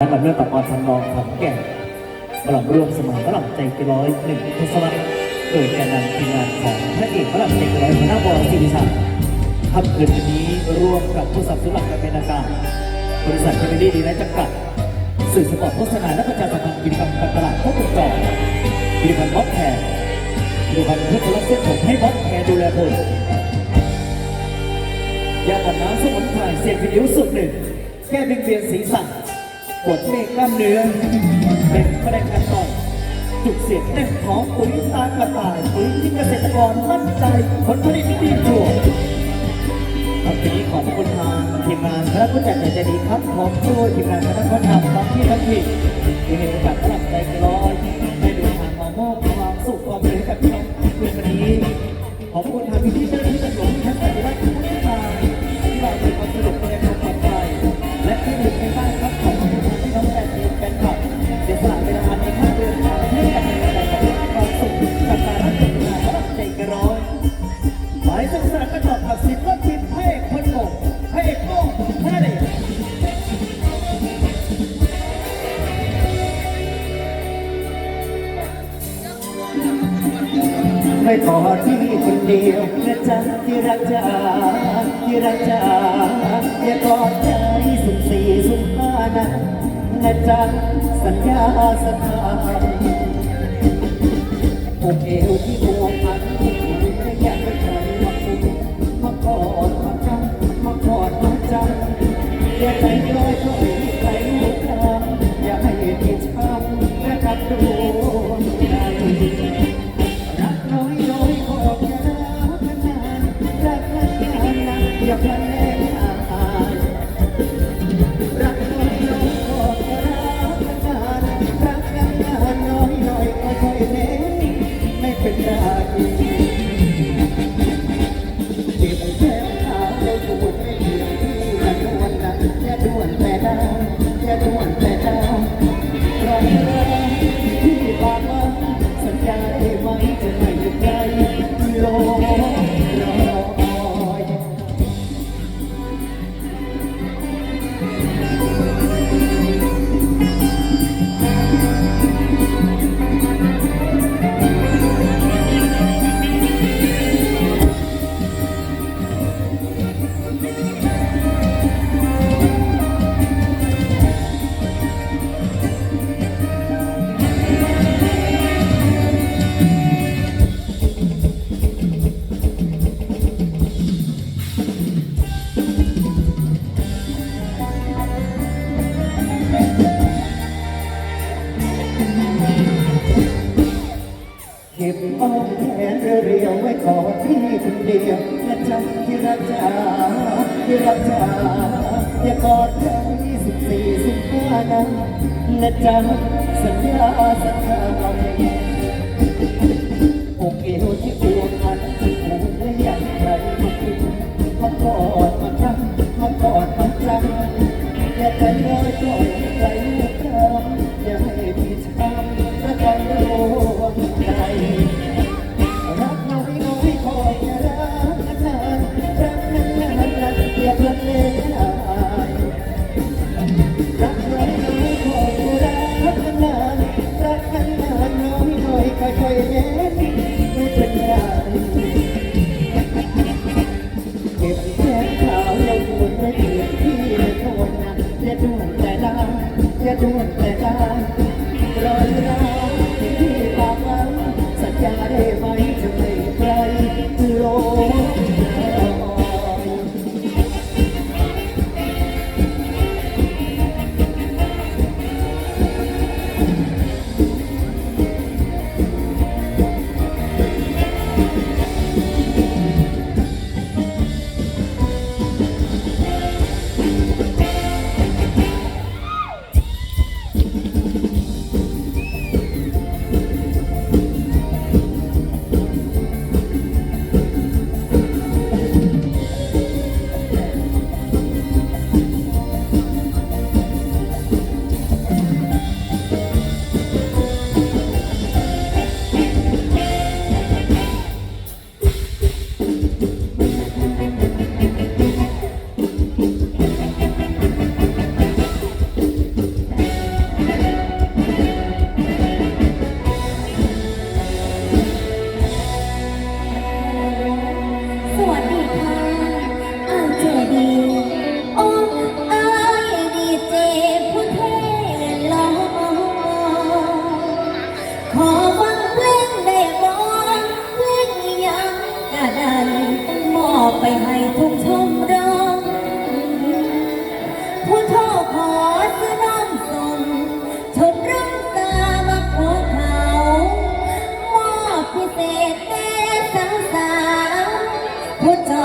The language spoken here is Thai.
และลำเรื่องตะกอนทำนองของแก่นฝรั่งร่วมสมัยฝรั่งใจเกร้อยหนึ่งทศวรรษโดยแกนนำทีมงานของพระเอกฝรั่งใจเกร้อยหัวหน้าบอลศิริศักดิ์ค่ำคืนวันนี้ร่วมกับผู้สับสนุนหลักการเป็นอาการบริษัทเทเลดีดีและจำกัด สื่อสปอร์ตโฆษณาและประชาสัมพันธ์กิจกรรมการตลาดครบวงจรผลิตภัณฑ์บ๊อบแคร์ผลิตภัณฑ์เพื่อคนรักเส้นผมให้บ๊อบแคร์ดูแลผลยากันน้ำสมุนไพรเสียงวิวสุดหนึ่งแก้วิงเวียนศีรษะป วดเมฆกล้ามเนื้อเป็นแมลงกันต่อยจุกเสียดแน่นท้องปุ๋ยตากระต่ายปุ๋ยที่เกษตรกรมั่นใจผลผลิตที่ดีชัวร์ครับทีนี้ขอบคุณทางทีมงานคณะผู้จัดใหญ่ใจดีครับพร้อมด้วยทีมงานคณะผู้ทำทั้งที่ทั้งที่ที่ให้โอกาสสลับใจร้อยได้เดินทางมามอบความสุขความเจริญให้กับพี่น้องในวันนี้ขอบคุณทางพี่ๆเจ้าหน้าที่ ไม่ขอที่คนเดียวนะจ๊ะที่รักจ๋าที่รักจ๋าอย่ากอดใจสุดสี่สุดห้านะนะจ๊ะสัญญาสัญญาอกเอวที่บวมพันไม่ เอ้แขนเรียวไว้กอดพี่คนเดียวนะจ๊ะที่รักจ๋าที่รักจ๋าอย่ากอดใจสิบสี่สิบห้านะนะจ๊ะสัญญาสัญญาอกเอวที่ปวดพันผูกและอยากใครมาคุมมากอดมาจับมากอดมาจับอย่าใจลอยปล่อย ป地摊。cuenta